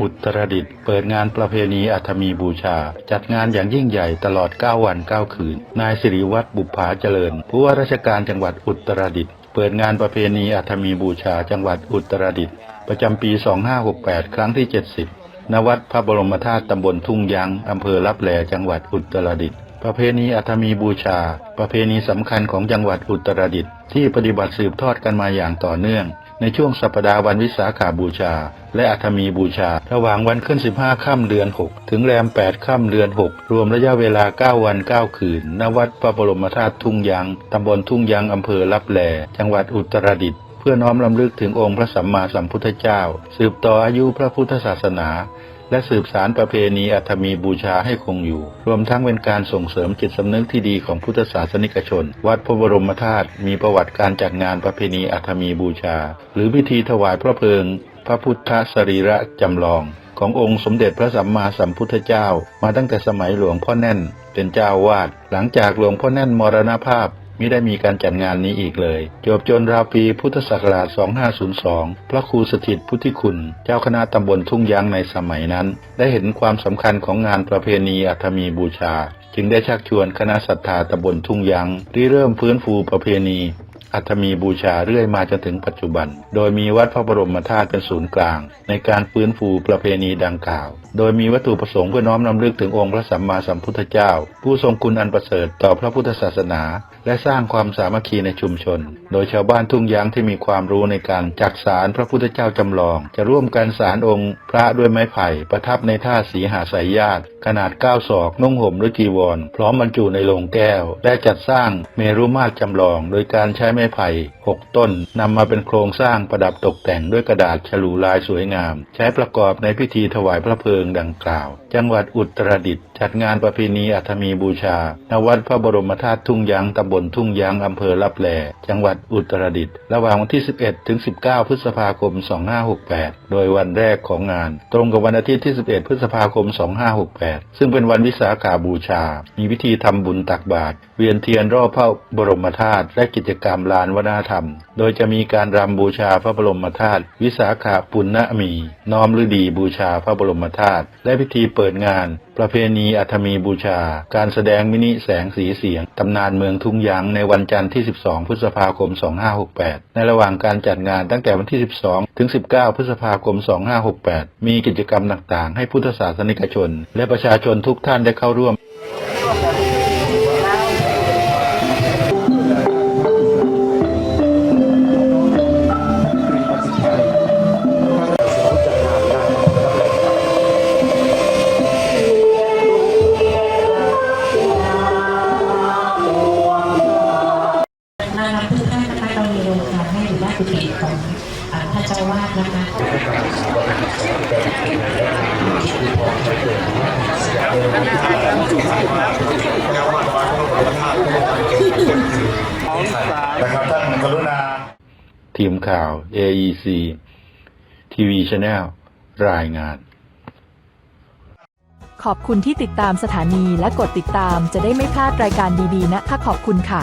อุตรดิตถ์เปิดงานประเพณีอัฐมีบูชา จัดงานอย่างยิ่งใหญ่ตลอด 9 วัน 9 คืน นายสิริวัตรบุปผาเจริญ ผู้ว่าราชการจังหวัดอุตรดิตถ์เปิดงานประเพณีอัฐมีบูชาจังหวัดอุตรดิตถ์ประจำปี 2568 ครั้งที่ 70 ณ วัดพระบรมธาตุตำบลทุ่งยางอำเภอลับแลจังหวัดอุตรดิตถ์ประเพณีอัฐมีบูชา ประเพณีสำคัญของจังหวัดอุตรดิตถ์ที่ปฏิบัติสืบทอดกันมาอย่างต่อเนื่อง ในช่วงสัปดาห์วันวิสาขาบูชา และอัฐมีบูชา ระหว่างวันขึ้น 15 ค่ำเดือน 6 ถึงแรม 8 ค่ำเดือน 6 รวมระยะเวลา 9 วัน 9 คืน ณ วัดพระบรมธาตุทุ่งยางตำบลทุ่งยางอำเภอลับแล จังหวัดอุตรดิตถ์เพื่อน้อมลำลึกถึงองค์พระสัมมาสัมพุทธเจ้า สืบต่ออายุพระพุทธศาสนา และสืบสารประเพณีอัฐมีบูชาให้คงอยู่ รวมทั้งเป็นการส่งเสริมจิตสำนึกที่ดีของพุทธศาสนิกชน วัดพระบรมธาตุมีประวัติการจัดงานประเพณีอัฐมีบูชา หรือพิธีถวายพระเพลิง พระพุทธสรีระจำลอง ขององค์สมเด็จพระสัมมาสัมพุทธเจ้า มาตั้งแต่สมัยหลวงพ่อแน่น เป็นเจ้าวาด หลังจากหลวงพ่อแน่นมรณภาพ มิได้มีการจัดงานนี้อีกเลย จบจนราวปีพุทธศักราช 2502 พระครูสถิตพุทธิคุณ เจ้าคณะตำบลทุ่งยางในสมัยนั้น ได้เห็นความสำคัญของงานประเพณีอัฐมีบูชา จึงได้ชักชวนคณะศรัทธาตำบลทุ่งยางที่เริ่มฟื้นฟูประเพณี อัฐมีบูชาเรื่อยมาจนถึงปัจจุบัน โดยมีวัดพระบรมธาตุเป็นศูนย์กลาง ในการฟื้นฟูประเพณีดังกล่าว โดยมีวัตถุประสงค์เพื่อน้อมนำลึกถึงองค์พระสัมมาสัมพุทธเจ้า ผู้ทรงคุณอันประเสริฐต่อพระพุทธศาสนา และสร้างความสามัคคีในชุมชน โดยชาวบ้านทุ่งยางที่มีความรู้ในการจักสารพระพุทธเจ้าจำลอง จะร่วมกันสารองค์ พระด้วยไม้ไผ่ประทับในท่าสีหาสายญาติ ขนาด9ศอกนุ่งห่มด้วยจีวร พร้อมบรรจุในโลงแก้ว และจัดสร้างเมรุมาตรจำลอง โดยการใช้ไม้ไผ่ 6 ต้นนำมาเป็นโครงสร้างประดับตกแต่งด้วยกระดาษฉลูลายสวยงาม ใช้ประกอบในพิธีถวายพระเพลิงดังกล่าว จังหวัดอุตรดิตถ์ จัดงานประเพณีอัฐมีบูชา ณ วัดพระบรมธาตุทุ่งยางตำบลทุ่งยางอำเภอลับแล จังหวัดอุตรดิตถ์ ระหว่างวันที่ 11 ถึง 19 พฤษภาคม 2568 โดยวันแรกของงาน ตรงกับวันอาทิตย์ที่ 11 พฤษภาคม 2568 ซึ่งเป็นวันวิสาขาบูชา มีพิธีทำบุญตักบาตร เวียนเทียนรอบพระบรมธาตุ และกิจกรรมลานวัฒนธรรม โดยจะมีการรำบูชาพระบรมธาตุ วิสาขาปุณณมี น้อมฤดีบูชาพระบรมธาตุ และพิธีเปิดงานประเพณีอัฐมีบูชา การแสดงมินิแสงสีเสียง ตำนานเมืองทุ่งยางในวันจันทร์ที่ 12 พฤษภาคม 2568 ในระหว่างการจัดงานตั้งแต่วันที่ 12 ถึง 19 พฤษภาคม 2568 มีกิจกรรมต่างๆ ให้พุทธศาสนิกชน และประชาชนทุกท่านได้เข้าร่วม จ้าอาวาสนะคะนะครับท่านกรุณาทีมข่าว AEC TV Channel รายงาน ขอบคุณที่ติดตามสถานีและกดติดตามจะได้ไม่พลาดรายการดีๆนะคะขอบคุณค่ะ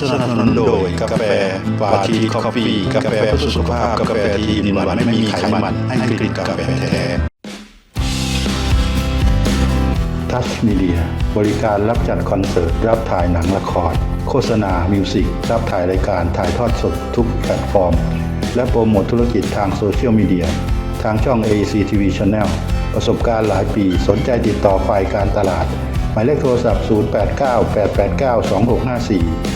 สนับสนุนโดยกาแฟฟาชีคอฟฟี่กาแฟเพื่อสุขภาพกาแฟทีอินวันไม่มีไขมันให้กลิ่นกาแฟแท้ทัสมีเดียบริการรับจัดคอนเสิร์ต รับถ่ายหนังละคร โฆษณา มิวสิก รับถ่ายรายการถ่ายทอดสดทุกแพลตฟอร์ม และโปรโมทธุรกิจทางโซเชียลมีเดีย ทางช่อง ACTV Channel ประสบการณ์หลายปีสนใจติดต่อฝ่ายการตลาด หมายเลขโทรศัพท์ 089 889 2654